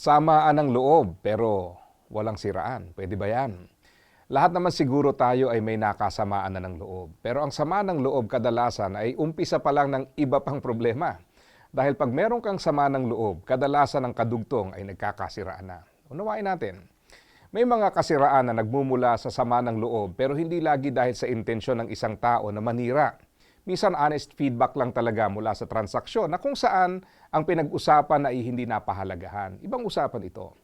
Samaan ng loob pero walang siraan. Pwede ba yan? Lahat naman siguro tayo ay may nakasamaan na ng loob. Pero ang sama ng loob kadalasan ay umpisa pa lang ng iba pang problema. Dahil pag meron kang sama ng loob, kadalasan ang kadugtong ay nagkakasiraan na. Unawain natin. May mga kasiraan na nagmumula sa sama ng loob pero hindi lagi dahil sa intensyon ng isang tao na manira. Minsan honest feedback lang talaga mula sa transaksyon na kung saan ang pinag-usapan ay hindi napahalagahan. Ibang usapan ito.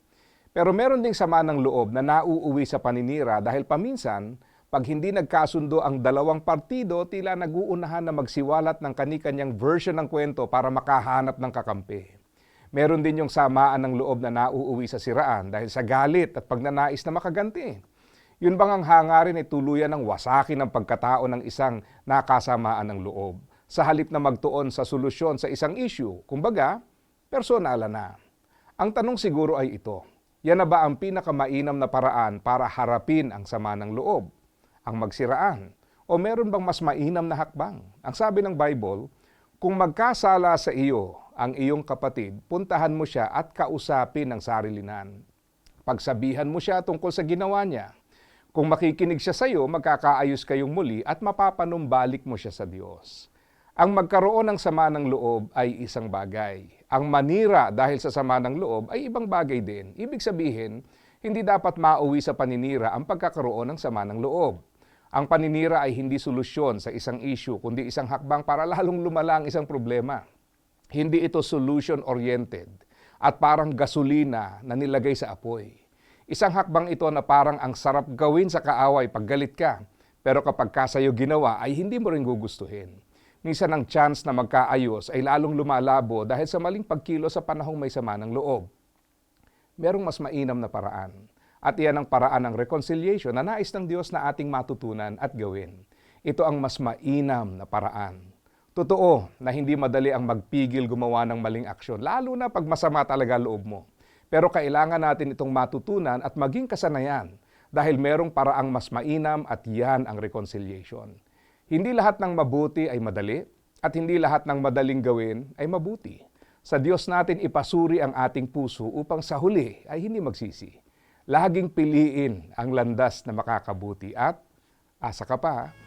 Pero meron ding sama ng loob na nauuwi sa paninira dahil paminsan, pag hindi nagkasundo ang dalawang partido, tila naguunahan na magsiwalat ng kanikanyang version ng kwento para makahanap ng kakampi. Meron din yung samaan ng loob na nauuwi sa siraan dahil sa galit at pagnanais na makaganti. Yun bang ang hangarin ay tuluyan ng wasakin ng pagkatao ng isang nakasamaan ng loob sa halip na magtuon sa solusyon sa isang issue, kumbaga, personala na. Ang tanong siguro ay ito, yan na ba ang pinakamainam na paraan para harapin ang sama ng loob, ang magsiraan, o meron bang mas mainam na hakbang? Ang sabi ng Bible, kung magkasala sa iyo ang iyong kapatid, puntahan mo siya at kausapin ang sarilinan. Pagsabihan mo siya tungkol sa ginawa niya. Kung makikinig siya sa iyo, magkakaayos kayong muli at mapapanumbalik mo siya sa Diyos. Ang magkaroon ng sama ng loob ay isang bagay. Ang manira dahil sa sama ng loob ay ibang bagay din. Ibig sabihin, hindi dapat mauwi sa paninira ang pagkakaroon ng sama ng loob. Ang paninira ay hindi solusyon sa isang issue, kundi isang hakbang para lalong lumala ang isang problema. Hindi ito solution-oriented at parang gasolina na nilagay sa apoy. Isang hakbang ito na parang ang sarap gawin sa kaaway pag galit ka, pero kapag kasayo ginawa ay hindi mo rin gugustuhin. Minsan ang chance na magkaayos ay lalong lumalabo dahil sa maling pagkilo sa panahong may sama ng loob. Merong mas mainam na paraan. At iyan ang paraan ng reconciliation na nais ng Diyos na ating matutunan at gawin. Ito ang mas mainam na paraan. Totoo na hindi madali ang magpigil gumawa ng maling aksyon, lalo na pag masama talaga loob mo. Pero kailangan natin itong matutunan at maging kasanayan dahil merong paraang mas mainam at yan ang reconciliation. Hindi lahat ng mabuti ay madali at hindi lahat ng madaling gawin ay mabuti. Sa Diyos natin ipasuri ang ating puso upang sa huli ay hindi magsisi. Laging piliin ang landas na makakabuti at asa ka pa.